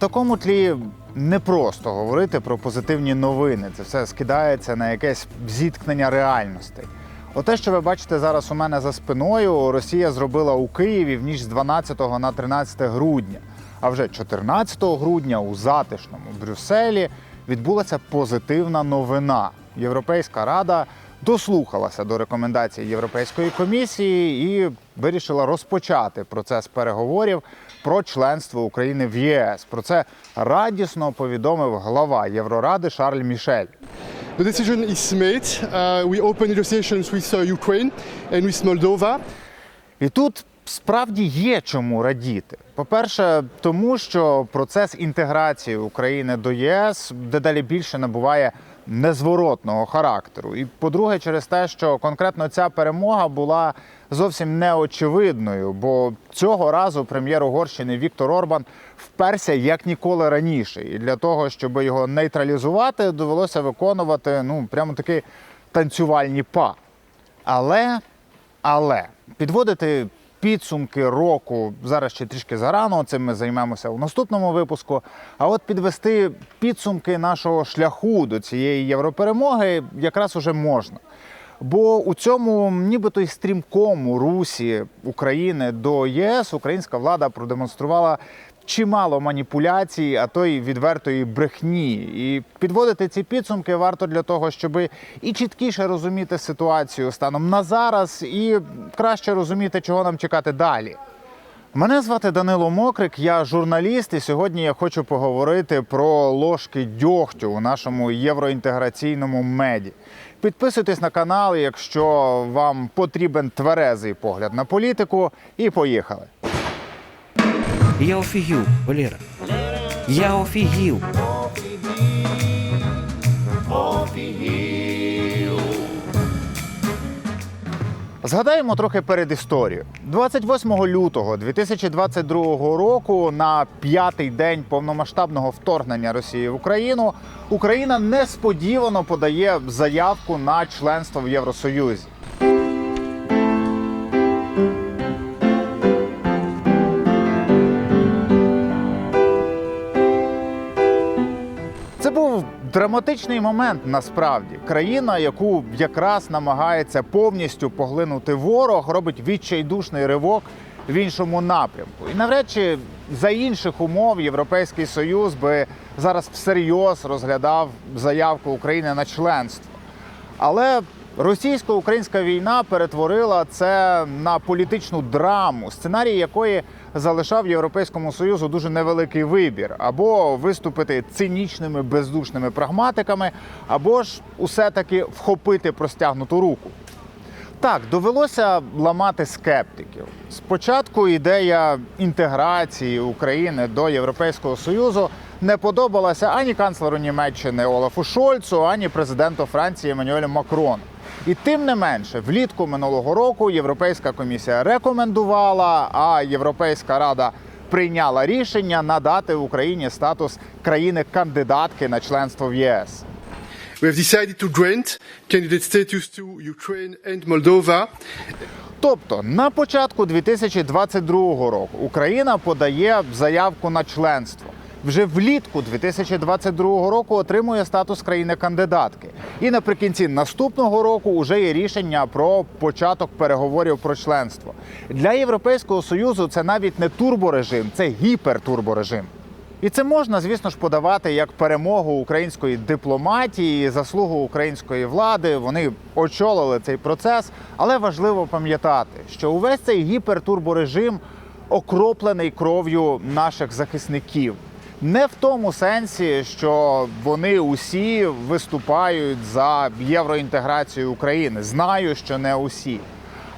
Такому тлі непросто говорити про позитивні новини. Це все скидається на якесь зіткнення реальностей. Оте, що ви бачите зараз у мене за спиною, Росія зробила у Києві в ніч з 12 на 13 грудня. А вже 14 грудня у затишному Брюсселі відбулася позитивна новина. Європейська рада дослухалася до рекомендацій Європейської комісії і вирішила розпочати процес переговорів про членство України в ЄС. Про це радісно повідомив глава Євроради Шарль Мішель. The decision is made. Uh, we open negotiations with uh, Ukraine and with Moldova. І тут справді є чому радіти. По-перше, тому що процес інтеграції України до ЄС дедалі більше набуває незворотного характеру. І по-друге, через те, що конкретно ця перемога була зовсім неочевидною, бо цього разу прем'єр Угорщини Віктор Орбан вперся як ніколи раніше. І для того, щоб його нейтралізувати, довелося виконувати ну прямо такі танцювальні па. Але але підводити підсумки року зараз ще трішки зарано. Цим ми займемося у наступному випуску. А от підвести підсумки нашого шляху до цієї європеремоги якраз уже можна. Бо у цьому нібито й стрімкому русі України до ЄС українська влада продемонструвала чимало маніпуляцій, а то й відвертої брехні. І підводити ці підсумки варто для того, щоб і чіткіше розуміти ситуацію станом на зараз, і краще розуміти, чого нам чекати далі. Мене звати Данило Мокрик, я журналіст, і сьогодні я хочу поговорити про ложки дьогтю у нашому євроінтеграційному меді. Підписуйтесь на канал, якщо вам потрібен тверезий погляд на політику, і поїхали. Я офігів, Валера. Я офігів. Згадаємо трохи перед історію. 28 лютого 2022 року, на п'ятий день повномасштабного вторгнення Росії в Україну, Україна несподівано подає заявку на членство в Євросоюзі. Драматичний момент насправді. Країна, яку якраз намагається повністю поглинути ворог, робить відчайдушний ривок в іншому напрямку. І навряд чи за інших умов Європейський Союз би зараз всерйоз розглядав заявку України на членство. Але російсько-українська війна перетворила це на політичну драму, сценарій якої залишав Європейському Союзу дуже невеликий вибір: або виступити цинічними бездушними прагматиками, або ж усе таки вхопити простягнуту руку. Так, довелося ламати скептиків. Спочатку ідея інтеграції України до Європейського Союзу не подобалася ані канцлеру Німеччини Олафу Шольцу, ані президенту Франції Еммануелю Макрону. І тим не менше, влітку минулого року Європейська комісія рекомендувала, а Європейська рада прийняла рішення надати Україні статус країни-кандидатки на членство в ЄС. We have decided to grant candidate status to Ukraine and Moldova. Тобто на початку 2022 року Україна подає заявку на членство. Вже влітку 2022 року отримує статус країни-кандидатки. І наприкінці наступного року вже є рішення про початок переговорів про членство. Для Європейського союзу це навіть не турборежим, це гіпертурборежим. І це можна, звісно ж, подавати як перемогу української дипломатії, заслугу української влади. Вони очолили цей процес. Але важливо пам'ятати, що увесь цей гіпертурборежим окроплений кров'ю наших захисників. Не в тому сенсі, що вони усі виступають за євроінтеграцію України. Знаю, що не усі.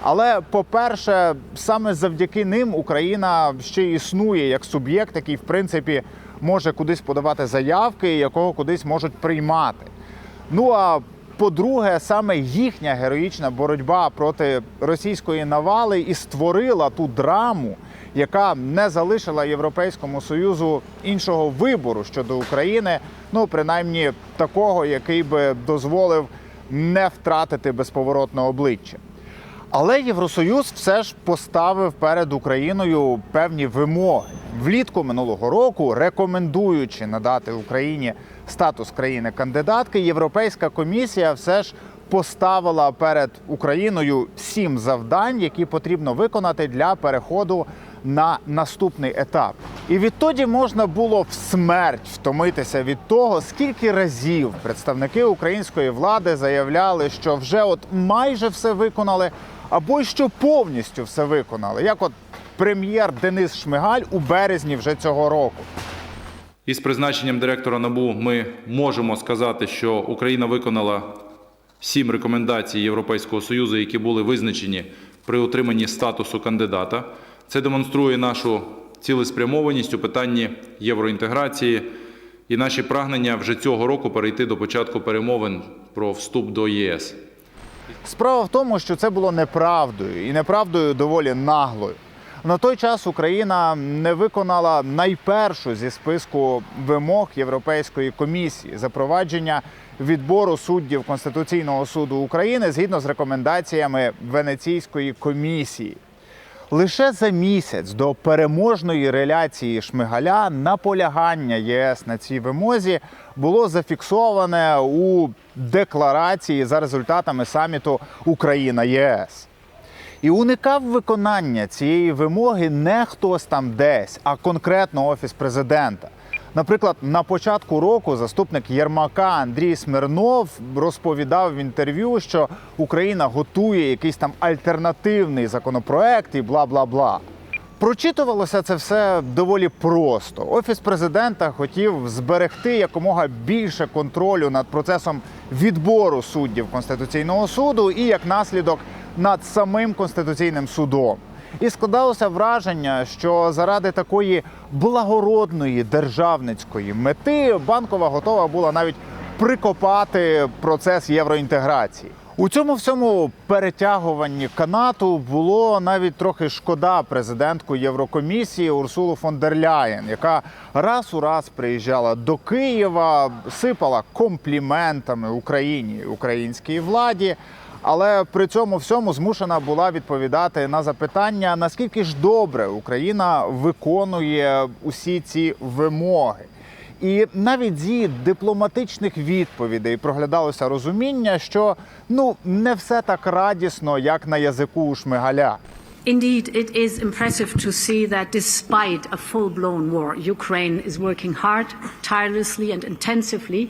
Але по-перше, саме завдяки ним Україна ще існує як суб'єкт, який в принципі може кудись подавати заявки, якого кудись можуть приймати. Ну а по-друге, саме їхня героїчна боротьба проти російської навали і створила ту драму, яка не залишила Європейському Союзу іншого вибору щодо України, ну принаймні такого, який би дозволив не втратити безповоротне обличчя. Але Євросоюз все ж поставив перед Україною певні вимоги. влітку минулого року, рекомендуючи надати Україні статус країни-кандидатки, Європейська комісія все ж поставила перед Україною сім завдань, які потрібно виконати для переходу на наступний етап. І відтоді можна було в смерть втомитися від того, скільки разів представники української влади заявляли, що вже от майже все виконали, або що повністю все виконали. Як от прем'єр Денис Шмигаль у березні вже цього року. Із призначенням директора НАБУ ми можемо сказати, що Україна виконала сім рекомендацій Європейського Союзу, які були визначені при отриманні статусу кандидата. Це демонструє нашу цілеспрямованість у питанні євроінтеграції і наші прагнення вже цього року перейти до початку перемовин про вступ до ЄС. Справа в тому, що це було неправдою і неправдою доволі наглою. На той час Україна не виконала найпершу зі списку вимог Європейської комісії запровадження відбору суддів Конституційного суду України згідно з рекомендаціями Венеційської комісії. Лише за місяць до переможної реляції Шмигаля наполягання єС на цій вимозі було зафіксоване у декларації за результатами саміту Україна ЄС. І уникав виконання цієї вимоги не хтось там десь, а конкретно офіс президента. Наприклад, на початку року заступник Єрмака Андрій Смирнов розповідав в інтерв'ю, що Україна готує якийсь там альтернативний законопроект і бла бла бла. Прочитувалося це все доволі просто. Офіс президента хотів зберегти якомога більше контролю над процесом відбору суддів Конституційного суду і як наслідок над самим конституційним судом. І складалося враження, що заради такої благородної державницької мети банкова готова була навіть прикопати процес євроінтеграції. У цьому всьому перетягуванні канату було навіть трохи шкода президентку Єврокомісії Урсулу фон дер Ляєн, яка раз у раз приїжджала до Києва, сипала компліментами Україні українській владі. Але при цьому всьому змушена була відповідати на запитання, наскільки ж добре Україна виконує усі ці вимоги. І навіть з її дипломатичних відповідей проглядалося розуміння, що ну не все так радісно, як на язику у Шмигаля. Indeed, it is impressive to see that despite a full blown war, Ukraine is working hard, tirelessly, and intensively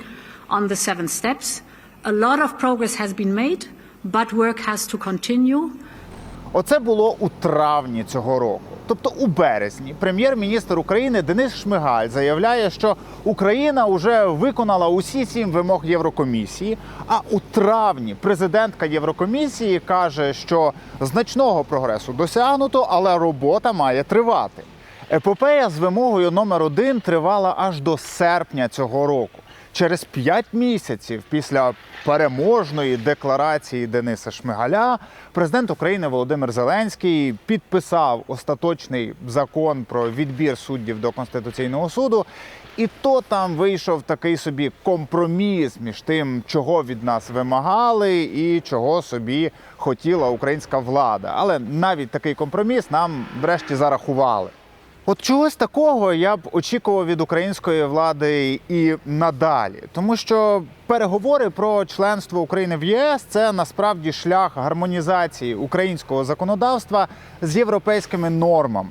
on the seven steps. A lot of progress has been made, but work has to continue. Оце було у травні цього року. Тобто у березні прем'єр-міністр України Денис Шмигаль заявляє, що Україна вже виконала усі сім вимог Єврокомісії. А у травні президентка Єврокомісії каже, що значного прогресу досягнуто, але робота має тривати. Епопея з вимогою номер один тривала аж до серпня цього року. Через п'ять місяців після переможної декларації Дениса Шмигаля президент України Володимир Зеленський підписав остаточний закон про відбір суддів до Конституційного суду. І то там вийшов такий собі компроміс між тим, чого від нас вимагали, і чого собі хотіла українська влада. Але навіть такий компроміс нам врешті зарахували. От чогось такого я б очікував від української влади і надалі, тому що переговори про членство України в ЄС це насправді шлях гармонізації українського законодавства з європейськими нормами.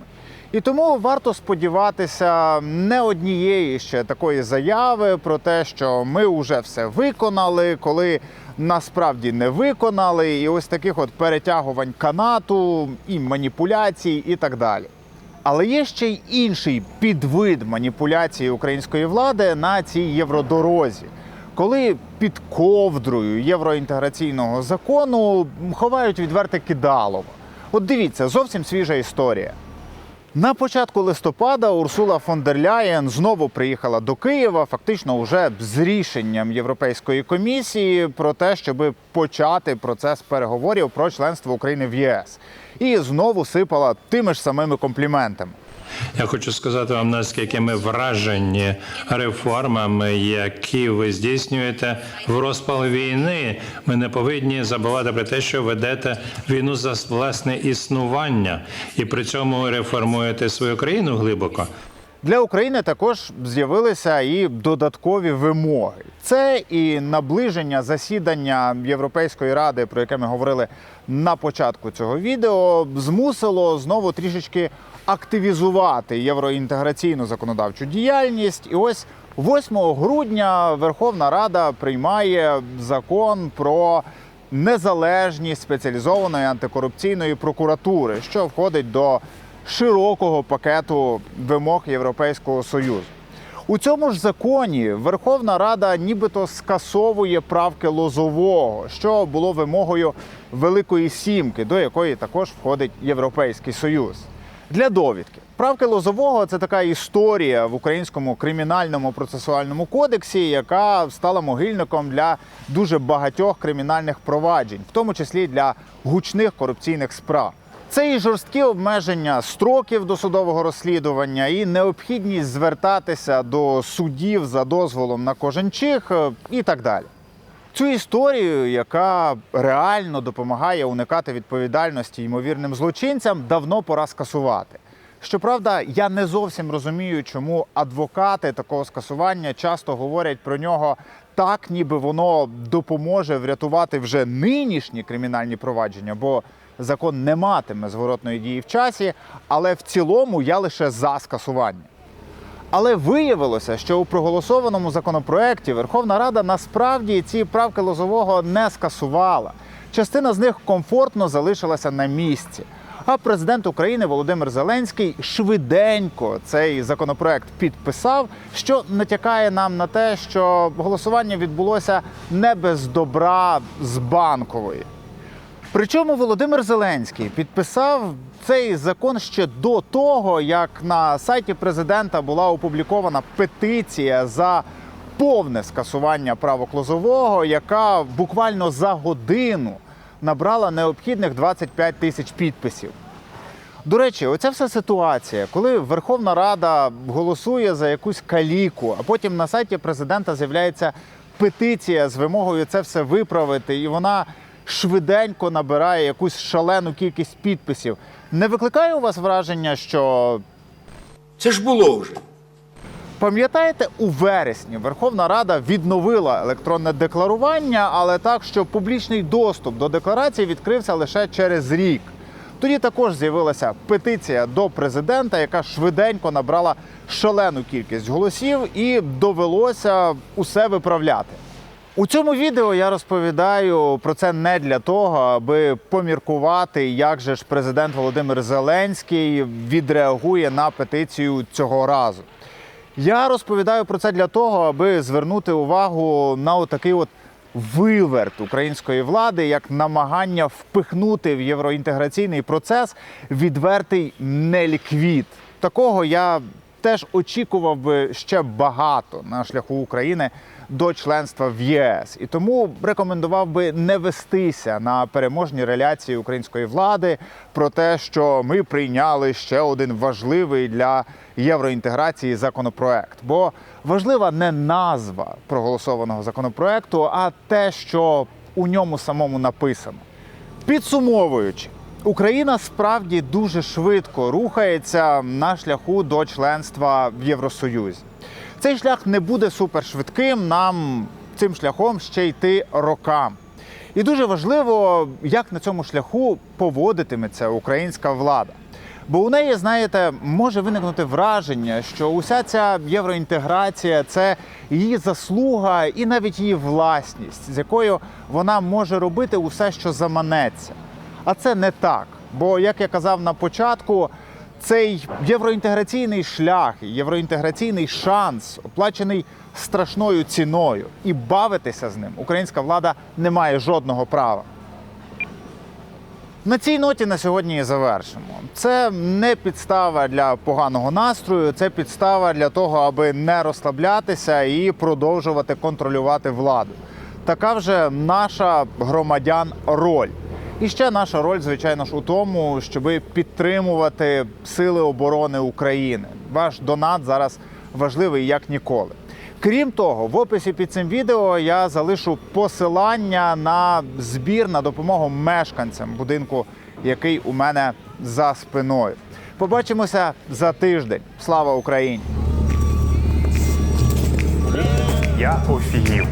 І тому варто сподіватися не однієї ще такої заяви про те, що ми вже все виконали, коли насправді не виконали, і ось таких от перетягувань канату і маніпуляцій, і так далі. Але є ще й інший підвид маніпуляції української влади на цій євродорозі, коли під ковдрою євроінтеграційного закону ховають відверте кидалово. От дивіться, зовсім свіжа історія. На початку листопада Урсула фон дер Ляєн знову приїхала до Києва, фактично вже з рішенням Європейської комісії про те, щоб почати процес переговорів про членство України в ЄС. І знову сипала тими ж самими компліментами. Я хочу сказати вам, наскільки ми вражені реформами, які ви здійснюєте в розпал війни. Ми не повинні забувати про те, що ведете війну за власне існування, і при цьому реформуєте свою країну глибоко. Для України також з'явилися і додаткові вимоги. Це і наближення засідання Європейської ради, про яке ми говорили на початку цього відео, змусило знову трішечки активізувати євроінтеграційну законодавчу діяльність. І ось 8 грудня Верховна Рада приймає закон про незалежність спеціалізованої антикорупційної прокуратури, що входить до широкого пакету вимог Європейського союзу. У цьому ж законі Верховна Рада нібито скасовує правки Лозового, що було вимогою Великої Сімки, до якої також входить Європейський Союз. Для довідки правки Лозового це така історія в українському кримінальному процесуальному кодексі, яка стала могильником для дуже багатьох кримінальних проваджень, в тому числі для гучних корупційних справ. Це і жорсткі обмеження строків досудового розслідування, і необхідність звертатися до судів за дозволом на кожен чих е, і так далі. Цю історію, яка реально допомагає уникати відповідальності ймовірним злочинцям, давно пора скасувати. Щоправда, я не зовсім розумію, чому адвокати такого скасування часто говорять про нього так, ніби воно допоможе врятувати вже нинішні кримінальні провадження, бо закон не матиме зворотної дії в часі, але в цілому я лише за скасування. Але виявилося, що у проголосованому законопроекті Верховна Рада насправді ці правки Лозового не скасувала. Частина з них комфортно залишилася на місці. А президент України Володимир Зеленський швиденько цей законопроект підписав, що натякає нам на те, що голосування відбулося не без добра з банкової. Причому Володимир Зеленський підписав цей закон ще до того, як на сайті президента була опублікована петиція за повне скасування правок Лозового, яка буквально за годину набрала необхідних 25 тисяч підписів. До речі, оця вся ситуація, коли Верховна Рада голосує за якусь каліку, а потім на сайті президента з'являється петиція з вимогою це все виправити, і вона швиденько набирає якусь шалену кількість підписів. Не викликає у вас враження, що Це ж було вже. Пам'ятаєте, у вересні Верховна Рада відновила електронне декларування, але так, що публічний доступ до декларації відкрився лише через рік. Тоді також з'явилася петиція до президента, яка швиденько набрала шалену кількість голосів, і довелося усе виправляти. У цьому відео я розповідаю про це не для того, аби поміркувати, як же ж президент Володимир Зеленський відреагує на петицію цього разу. Я розповідаю про це для того, аби звернути увагу на отакий от виверт української влади, як намагання впихнути в євроінтеграційний процес відвертий неліквід. Такого я теж очікував би ще багато на шляху України до членства в ЄС. І тому рекомендував би не вестися на переможні реляції української влади про те, що ми прийняли ще один важливий для євроінтеграції законопроект. Бо важлива не назва проголосованого законопроекту, а те, що у ньому самому написано. Підсумовуючи, Україна справді дуже швидко рухається на шляху до членства в Євросоюзі. Цей шлях не буде супершвидким. Нам цим шляхом ще йти рокам. І дуже важливо, як на цьому шляху поводитиметься українська влада. Бо у неї, знаєте, може виникнути враження, що уся ця євроінтеграція це її заслуга і навіть її власність, з якою вона може робити усе, що заманеться. А це не так. Бо, як я казав на початку, цей євроінтеграційний шлях, євроінтеграційний шанс, оплачений страшною ціною, і бавитися з ним українська влада не має жодного права. На цій ноті на сьогодні і завершимо. Це не підстава для поганого настрою, це підстава для того, аби не розслаблятися і продовжувати контролювати владу. Така вже наша громадян роль. І ще наша роль, звичайно ж, у тому, щоб підтримувати сили оборони України. Ваш донат зараз важливий як ніколи. Крім того, в описі під цим відео я залишу посилання на збір на допомогу мешканцям будинку, який у мене за спиною. Побачимося за тиждень. Слава Україні! Я офігів.